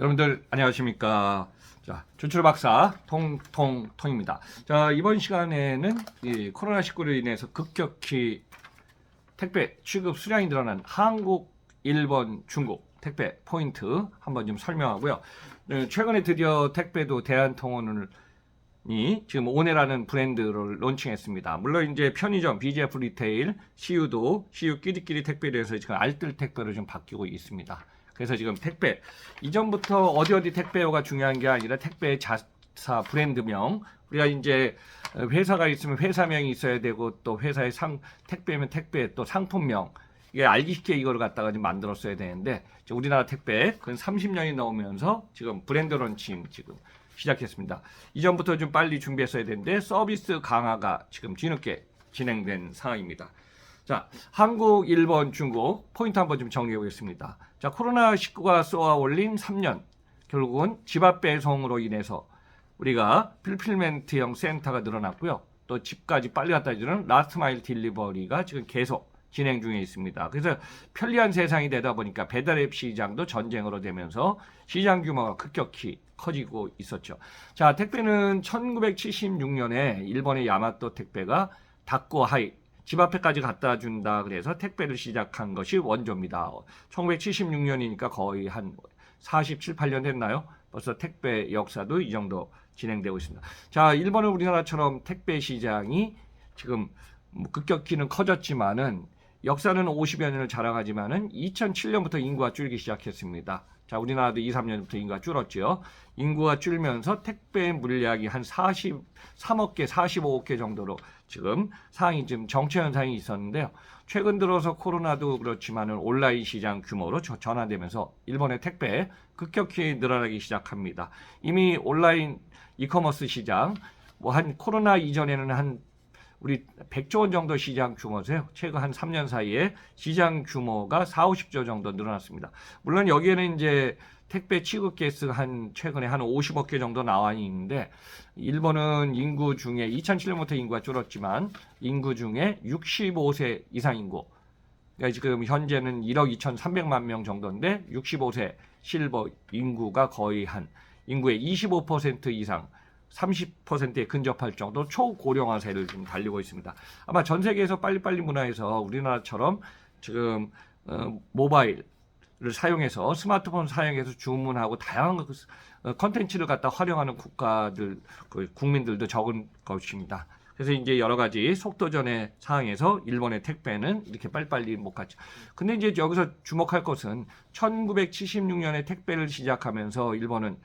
여러분들 안녕하십니까? 자, 조출 박사 통통통입니다. 자, 이번 시간에는 이 코로나 19로 인해서 급격히 택배 취급 수량이 늘어난 한국, 일본, 중국 택배 포인트 한번 좀 설명하고요. 네, 최근에 드디어 택배도 대한통운을 이 지금 오네라는 브랜드를 론칭했습니다. 물론 이제 편의점, BGF 리테일, CU도 CU 끼리끼리 택배를 해서 지금 알뜰 택배로 좀 바뀌고 있습니다. 그래서 지금 택배 이전부터 어디 어디 택배요가 중요한 게 아니라 택배의 자사 브랜드명 우리가 이제 회사가 있으면 회사명이 있어야 되고 또 회사의 상 택배면 택배 또 상품명 이게 알기 쉽게 이거를 갖다가 좀 만들었어야 되는데 우리나라 택배 근 30년이 넘으면서 지금 브랜드 론칭 지금 시작했습니다. 이전부터 좀 빨리 준비했어야 되는데 서비스 강화가 지금 뒤늦게 진행된 상황입니다. 자, 한국, 일본, 중국 포인트 한번 좀 정리해 보겠습니다. 자, 코로나19가 쏘아 올린 3년 결국은 집 앞 배송으로 인해서 우리가 필필멘트형 센터가 늘어났고요. 또 집까지 빨리 갖다 주는 라스트 마일 딜리버리가 지금 계속 진행 중에 있습니다. 그래서 편리한 세상이 되다 보니까 배달앱 시장도 전쟁으로 되면서 시장 규모가 급격히 커지고 있었죠. 자, 택배는 1976년에 일본의 야마토 택배가 닥고 하이 집 앞에까지 갖다 준다 그래서 택배를 시작한 것이 원조입니다. 1976년이니까 거의 한 47, 8년 됐나요? 벌써 택배 역사도 이 정도 진행되고 있습니다. 자, 일본은 우리나라처럼 택배 시장이 지금 뭐 급격히는 커졌지만은 역사는 50여 년을 자랑하지만은 2007년부터 인구가 줄기 시작했습니다. 자, 우리나라도 2, 3년부터 인구가 줄었죠. 인구가 줄면서 택배 물량이 한 43억 개, 45억 개 정도로 지금 상황이 지금 정체 현상이 있었는데요. 최근 들어서 코로나도 그렇지만은 온라인 시장 규모로 저- 전환되면서 일본의 택배 급격히 늘어나기 시작합니다. 이미 온라인 이커머스 시장 뭐 한 코로나 이전에는 한 우리 100조 원 정도 시장 규모세요. 최근 한 3년 사이에 시장 규모가 4, 50조 정도 늘어났습니다. 물론 여기에는 이제 택배 취급 개수가 한 최근에 한 50억 개 정도 나와 있는데 일본은 인구 중에 2007년부터 인구가 줄었지만 인구 중에 65세 이상 인구 그러니까 지금 현재는 1억 2,300만 명 정도인데 65세 실버 인구가 거의 한 인구의 25% 이상 30%에 근접할 정도 초고령화세를 지금 달리고 있습니다. 아마 전 세계에서 빨리빨리 문화에서 우리나라처럼 지금 어, 모바일을 사용해서 스마트폰 사용해서 주문하고 다양한 그, 어, 컨텐츠를 갖다 활용하는 국가들 그 국민들도 적은 것입니다. 그래서 이제 여러 가지 속도전의 상황에서 일본의 택배는 이렇게 빨리빨리 못 갔죠. 근데 이제 여기서 주목할 것은 1976년에 택배를 시작하면서 일본은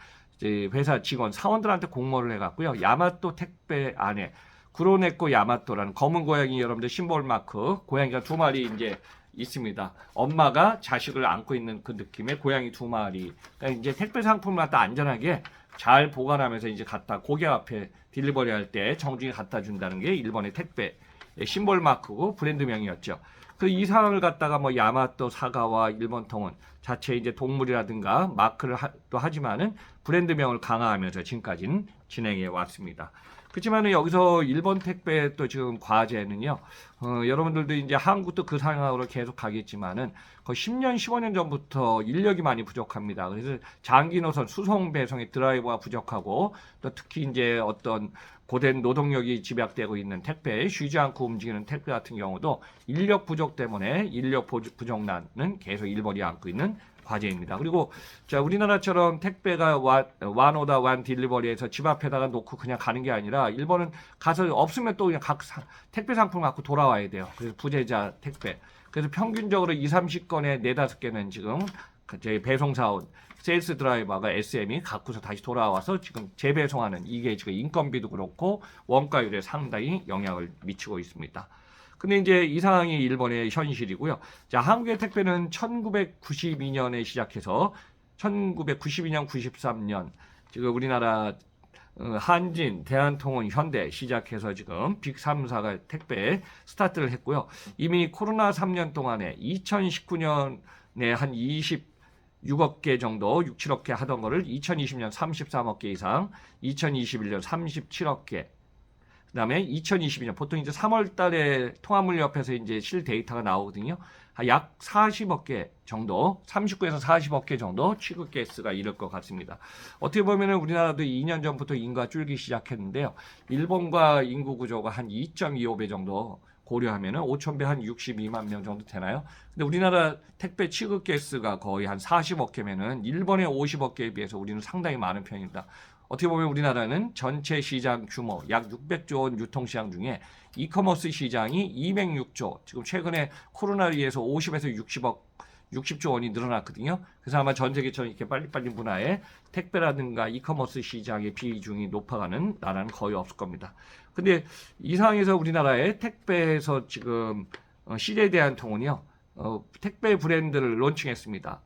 회사 직원 사원들한테 공모를 해갖고요. 야마토 택배 안에 구로네코 야마토라는 검은 고양이 여러분들 심볼 마크 고양이가 두 마리 이제 있습니다. 엄마가 자식을 안고 있는 그 느낌의 고양이 두 마리. 그러니까 이제 택배 상품을 갖다 안전하게 잘 보관하면서 이제 갖다 고객 앞에 딜리버리 할 때 정중히 갖다 준다는 게 일본의 택배 심볼 마크고 브랜드명이었죠. 그 이 상황을 갖다가 뭐 야마토 사가와 일본 통은 자체 이제 동물이라든가 마크를 하, 또 하지만은 브랜드명을 강화하면서 지금까지는 진행해 왔습니다. 그렇지만은 여기서 일본 택배 또 지금 과제는요. 어, 여러분들도 이제 한국도 그 상황으로 계속 가겠지만은 거의 10년, 15년 전부터 인력이 많이 부족합니다. 그래서 장기 노선 수송 배송의 드라이버가 부족하고 또 특히 이제 어떤 고된 노동력이 집약되고 있는 택배, 쉬지 않고 움직이는 택배 같은 경우도 인력 부족 때문에 인력 부족난은 계속 일본이 안고 있는 과제입니다. 그리고 자 우리나라처럼 택배가 와, 완오다 완 딜리버리에서 집 앞에다가 놓고 그냥 가는 게 아니라 일본은 가서 없으면 또 그냥 각 사- 택배 상품 갖고 돌아와야 돼요. 그래서 부재자 택배. 그래서 평균적으로 2, 30건에 4, 5개는 지금 그 저희 배송사원 세일스 드라이버가 SM이 갖고서 다시 돌아와서 지금 재배송하는 이게 지금 인건비도 그렇고 원가율에 상당히 영향을 미치고 있습니다. 근데 이제 이 상황이 일본의 현실이고요. 자, 한국의 택배는 1992년에 시작해서 1992년, 93년 지금 우리나라 어, 한진, 대한통운, 현대 시작해서 지금 빅 3사가 택배 스타트를 했고요. 이미 코로나 3년 동안에 2019년에 한 26억 개 정도, 6, 7억 개 하던 거를 2020년 33억 개 이상, 2021년 37억 개, 그다음에 2022년 보통 이제 3월 달에 통화물협회에서 이제 실 데이터가 나오거든요. 한약 40억 개 정도, 39에서 40억 개 정도 취급 개수가 이럴 것 같습니다. 어떻게 보면은 우리나라도 2년 전부터 인구가 줄기 시작했는데요. 일본과 인구 구조가 한 2.25배 정도 고려하면은 5천 배한 62만 명 정도 되나요? 근데 우리나라 택배 취급 개수가 거의 한 40억 개면은 일본의 50억 개에 비해서 우리는 상당히 많은 편입니다. 어떻게 보면 우리나라는 전체 시장 규모 약 600조 원 유통시장 중에 이커머스 시장이 206조, 지금 최근에 코로나로 인해서 50에서 60억 60조 원이 늘어났거든요. 그래서 아마 전 세계처럼 이렇게 빨리빨리 문화에 택배라든가 이커머스 시장의 비중이 높아가는 나라는 거의 없을 겁니다. 근데 이 상황에서 우리나라의 택배에서 지금 어, 시대에 대한 통은요, 어, 택배 브랜드를 론칭했습니다.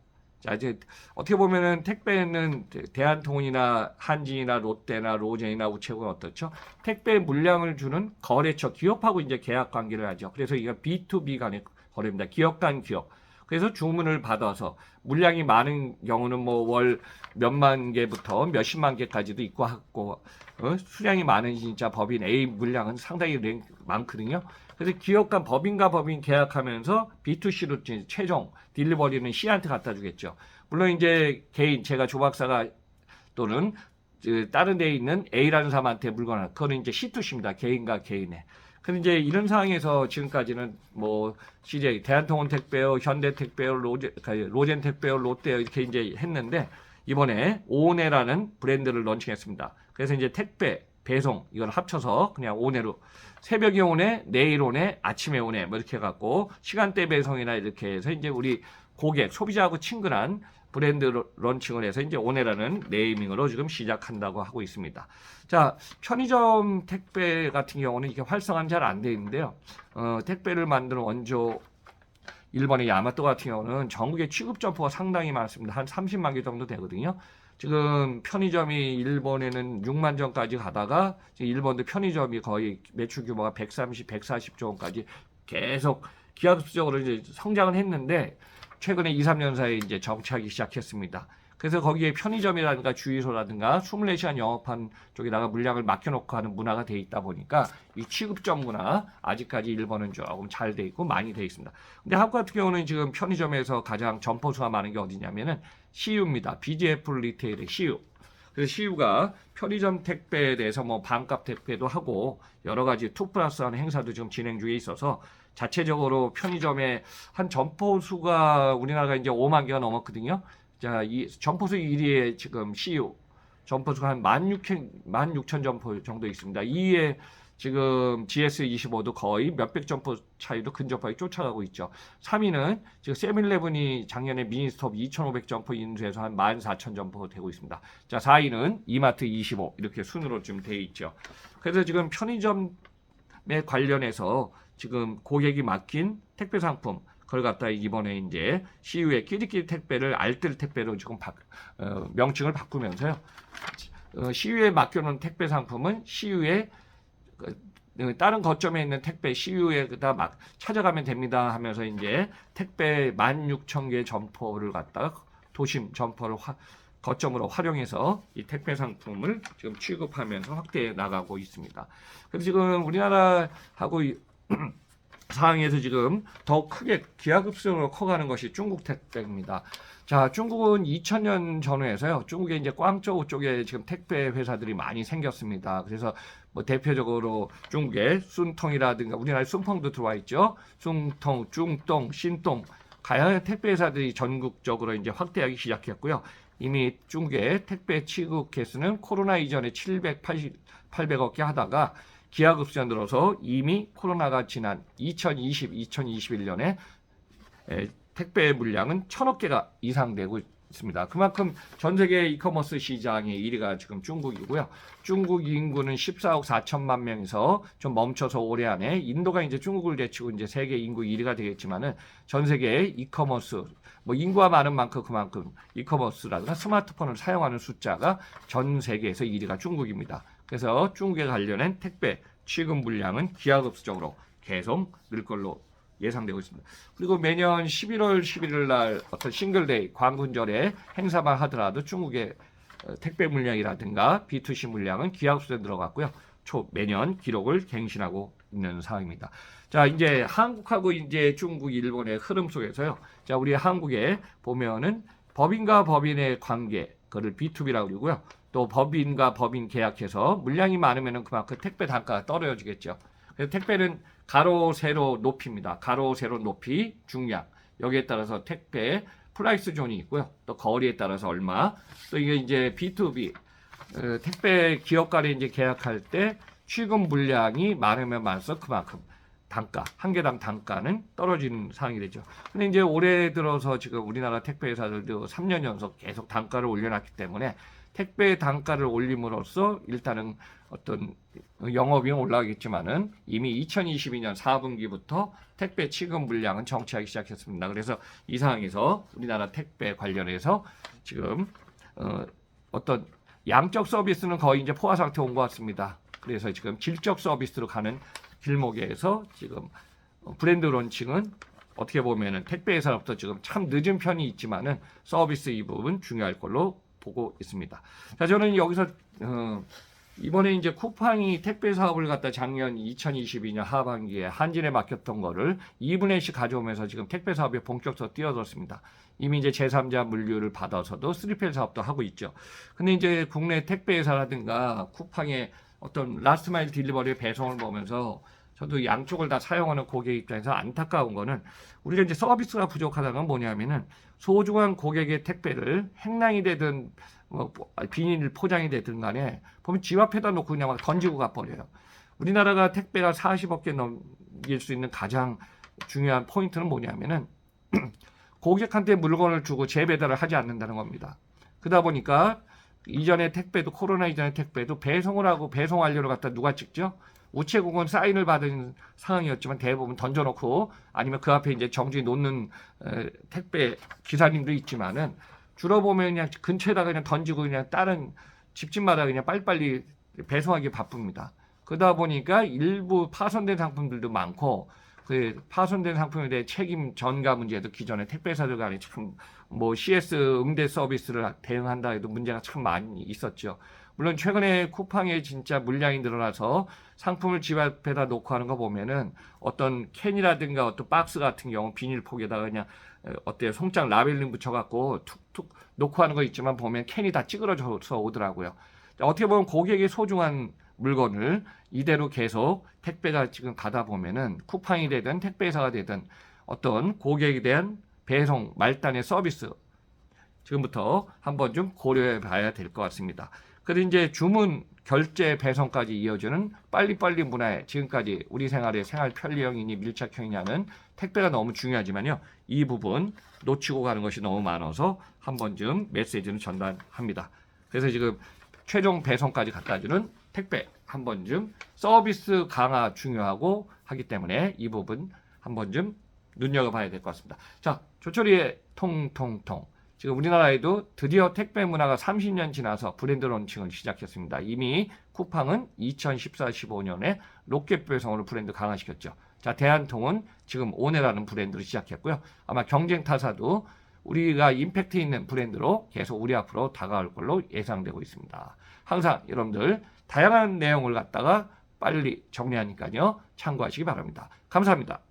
자, 이제 어떻게 보면은 택배는 대- 대한통운이나 한진이나 롯데나 로젠이나 우체국은 어떻죠? 택배 물량을 주는 거래처 기업하고 이제 계약 관계를 하죠. 그래서 이거 B2B 간의 거래입니다. 기업 간 기업. 그래서 주문을 받아서 물량이 많은 경우는 뭐 월 몇만 개부터 몇십만 개까지도 있고 하고 어? 수량이 많은 진짜 법인 A 물량은 상당히 랭- 많거든요. 그래서 기업 간 법인과 법인 계약하면서 B2C로 최종 딜리버리는 C한테 갖다 주겠죠. 물론 이제 개인 제가 조박사가 또는 그 다른 데에 있는 A라는 사람한테 물건을 그거는 이제 C2C입니다. 개인과 개인의. 근데 이제 이런 상황에서 지금까지는 뭐 CJ 대한통운 택배요, 현대 택배요, 로제, 로젠 택배요, 롯데요 이렇게 이제 했는데 이번에 오네라는 브랜드를 런칭했습니다. 그래서 이제 택배, 배송 이걸 합쳐서 그냥 오네로 새벽에 오네, 내일 오네, 아침에 오네 뭐 이렇게 해갖고 시간대 배송이나 이렇게 해서 이제 우리 고객, 소비자하고 친근한 브랜드 로- 런칭을 해서 이제 오네라는 네이밍으로 지금 시작한다고 하고 있습니다. 자, 편의점 택배 같은 경우는 이게 활성화는 잘 안 돼 있는데요. 어, 택배를 만드는 원조 일본의 야마토 같은 경우는 전국에 취급 점포가 상당히 많습니다. 한 30만 개 정도 되거든요. 지금 편의점이 일본에는 6만 점까지 가다가 지금 일본도 편의점이 거의 매출 규모가 130, 140조 원까지 계속 기하급수적으로 이제 성장을 했는데 최근에 2, 3년 사이에 이제 정착하기 시작했습니다. 그래서 거기에 편의점이라든가 주유소라든가 24시간 영업한 쪽에다가 물량을 맡겨놓고 하는 문화가 돼 있다 보니까 이 취급점 문화 아직까지 일본은 조금 잘 돼 있고 많이 돼 있습니다. 근데 한국 같은 경우는 지금 편의점에서 가장 점포 수가 많은 게 어디냐면은 CU입니다. BGF 리테일의 CU. 그래서 CU가 편의점 택배에 대해서 뭐 반값 택배도 하고 여러 가지 투 플러스 하는 행사도 지금 진행 중에 있어서 자체적으로 편의점의 한 점포 수가 우리나라가 이제 5만 개가 넘었거든요. 자, 이 점포수 1위에 지금 CU 점포수가 한 16,000, 16,000 점포 정도 있습니다. 2위에 지금 GS25도 거의 몇백 점포 차이도 근접하게 쫓아가고 있죠. 3위는 지금 세밀레븐이 작년에 미니스톱 2,500 점포 인수해서 한 14,000 점포 되고 있습니다. 자, 4위는 이마트 25 이렇게 순으로 좀돼 있죠. 그래서 지금 편의점에 관련해서 지금 고객이 맡긴 택배 상품 그걸 갖다 이번에 이제 CU의 끼리끼리 택배를 알뜰 택배로 지금 바, 어, 명칭을 바꾸면서요. 어, CU에 맡겨놓은 택배 상품은 CU의 다른 거점에 있는 택배 CU에다 막 찾아가면 됩니다 하면서 이제 택배 16,000개 점포를 갖다가 도심 점포를 화, 거점으로 활용해서 이 택배 상품을 지금 취급하면서 확대해 나가고 있습니다. 그래서 지금 우리나라하고 이- 상황에서 지금 더 크게 기하급수적으로 커가는 것이 중국 택배입니다. 자, 중국은 2000년 전후에서요. 중국에 이제 광저우 쪽에 지금 택배 회사들이 많이 생겼습니다. 그래서 뭐 대표적으로 중국의 순통이라든가 우리나라에 순펑도 들어와 있죠. 순통, 중동, 신동 가야의 택배 회사들이 전국적으로 이제 확대하기 시작했고요. 이미 중국의 택배 취급 개수는 코로나 이전에 780, 800억 개 하다가 기하급수전 들어서 이미 코로나가 지난 2020, 2021년에 택배 물량은 천억 개가 이상 되고 있습니다. 그만큼 전 세계 이커머스 시장의 1위가 지금 중국이고요. 중국 인구는 14억 4천만 명에서 좀 멈춰서 올해 안에 인도가 이제 중국을 제치고 이제 세계 인구 1위가 되겠지만은 전 세계의 이커머스 뭐 인구가 많은 만큼 그만큼 이커머스라든가 스마트폰을 사용하는 숫자가 전 세계에서 1위가 중국입니다. 그래서 중국에 관련된 택배 취급 물량은 기하급수적으로 계속 늘 걸로 예상되고 있습니다. 그리고 매년 11월 11일 날 어떤 싱글데이 광군절에 행사만 하더라도 중국의 어, 택배 물량이라든가 B2C 물량은 기하급수에 들어갔고요. 초 매년 기록을 갱신하고 있는 상황입니다. 자, 이제 한국하고 이제 중국, 일본의 흐름 속에서요. 자, 우리 한국에 보면은 법인과 법인의 관계, 그를 B2B라고 그러고요. 또 법인과 법인 계약해서 물량이 많으면은 그만큼 택배 단가가 떨어지겠죠. 그래서 택배는 가로, 세로, 높이입니다. 가로, 세로, 높이, 중량. 여기에 따라서 택배 프라이스 존이 있고요. 또 거리에 따라서 얼마. 또 이게 이제 B2B 어, 택배 기업 간에 이제 계약할 때 취급 물량이 많으면 많을수록 그만큼 단가 한 개당 단가는 떨어지는 상황이 되죠. 근데 이제 올해 들어서 지금 우리나라 택배 회사들도 3년 연속 계속 단가를 올려놨기 때문에 택배 단가를 올림으로써 일단은 어떤 영업이 올라가겠지만은 이미 2022년 4분기부터 택배 취급 물량은 정체하기 시작했습니다. 그래서 이 상황에서 우리나라 택배 관련해서 지금 어, 어떤 양적 서비스는 거의 이제 포화 상태 온 것 같습니다. 그래서 지금 질적 서비스로 가는 길목에서 지금 어, 브랜드 론칭은 어떻게 보면은 택배 회사로부터 지금 참 늦은 편이 있지만은 서비스 이 부분 중요할 걸로 보고 있습니다. 자, 저는 여기서 어, 이번에 이제 쿠팡이 택배 사업을 갖다 작년 2022년 하반기에 한진에 맡겼던 거를 2분의 1씩 가져오면서 지금 택배 사업에 본격적으로 뛰어들었습니다. 이미 이제 제3자 물류를 받아서도 3PL 사업도 하고 있죠. 근데 이제 국내 택배 회사라든가 쿠팡의 어떤 라스트 마일 딜리버리 배송을 보면서 저도 양쪽을 다 사용하는 고객 입장에서 안타까운 거는 우리가 이제 서비스가 부족하다는 건 뭐냐면은 소중한 고객의 택배를 행랑이 되든 뭐 비닐 포장이 되든 간에 보면 집 앞에다 놓고 그냥 막 던지고 가버려요. 우리나라가 택배가 40억 개 넘길 수 있는 가장 중요한 포인트는 뭐냐면은 고객한테 물건을 주고 재배달을 하지 않는다는 겁니다. 그러다 보니까 이전에 택배도 코로나 이전의 택배도 배송을 하고 배송 완료를 갖다 누가 찍죠? 우체국은 사인을 받은 상황이었지만 대부분 던져놓고 아니면 그 앞에 이제 정지 놓는 에, 택배 기사님도 있지만은 주로 보면 그냥 근처에다가 그냥 던지고 그냥 다른 집집마다 그냥 빨리빨리 배송하기 바쁩니다. 그러다 보니까 일부 파손된 상품들도 많고 그 파손된 상품에 대해 책임 전가 문제도 기존의 택배사들 간에 참뭐 CS 응대 서비스를 대응한다 해도 문제가 참 많이 있었죠. 물론 최근에 쿠팡에 진짜 물량이 늘어나서 상품을 집 앞에다 놓고 하는 거 보면은 어떤 캔이라든가 어떤 박스 같은 경우 비닐폭에다가 그냥 어때요 송장 라벨링 붙여갖고 툭툭 놓고 하는 거 있지만 보면 캔이 다 찌그러져서 오더라고요. 어떻게 보면 고객의 소중한 물건을 이대로 계속 택배가 지금 가다 보면은 쿠팡이 되든 택배회사가 되든 어떤 고객에 대한 배송 말단의 서비스 지금부터 한번 좀 고려해 봐야 될 것 같습니다. 그리고 이제 주문 결제 배송까지 이어지는 빨리빨리 문화에 지금까지 우리 생활의 생활 편리형이니 밀착형이냐는 택배가 너무 중요하지만요. 이 부분 놓치고 가는 것이 너무 많아서 한 번쯤 메시지는 전달합니다. 그래서 지금 최종 배송까지 갖다 주는 택배 한 번쯤 서비스 강화 중요하고 하기 때문에 이 부분 한 번쯤 눈여겨봐야 될 것 같습니다. 자, 조철이의 통통통. 지금 우리나라에도 드디어 택배 문화가 30년 지나서 브랜드 론칭을 시작했습니다. 이미 쿠팡은 2014-15년에 로켓 배송으로 브랜드 강화시켰죠. 자, 대한통은 지금 오네라는 브랜드로 시작했고요. 아마 경쟁 타사도 우리가 임팩트 있는 브랜드로 계속 우리 앞으로 다가올 걸로 예상되고 있습니다. 항상 여러분들 다양한 내용을 갖다가 빨리 정리하니까요. 참고하시기 바랍니다. 감사합니다.